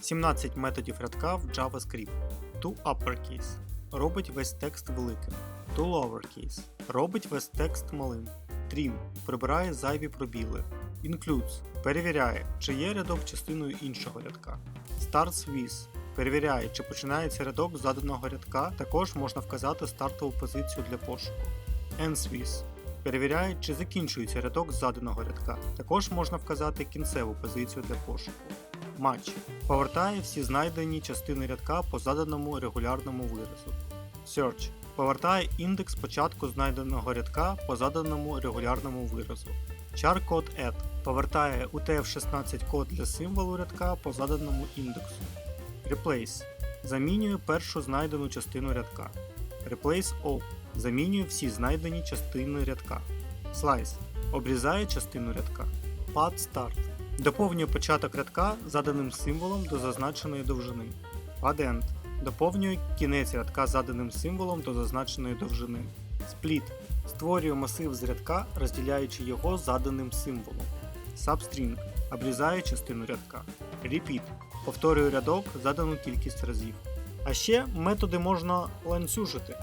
17 методів рядка в JavaScript. To uppercase робить весь текст великим. To lowercase робить весь текст малим. Trim прибирає зайві пробіли. Includes перевіряє, чи є рядок частиною іншого рядка. Starts with перевіряє, чи починається рядок з заданого рядка. Також можна вказати стартову позицію для пошуку. Ends with перевіряє, чи закінчується рядок з заданого рядка. Також можна вказати кінцеву позицію для пошуку. Match повертає всі знайдені частини рядка по заданому регулярному виразу. Search повертає індекс початку знайденого рядка по заданому регулярному виразу. Char code add повертає UTF-16 код для символу рядка по заданому індексу. Replace замінює першу знайдену частину рядка. Replace all замінює всі знайдені частини рядка. Slice обрізає частину рядка. Pad start доповнює початок рядка заданим символом до зазначеної довжини. Addend доповнює кінець рядка заданим символом до зазначеної довжини. Split створює масив з рядка, розділяючи його заданим символом. Substring обрізає частину рядка. Repeat повторює рядок задану кількість разів. А ще методи можна ланцюжити.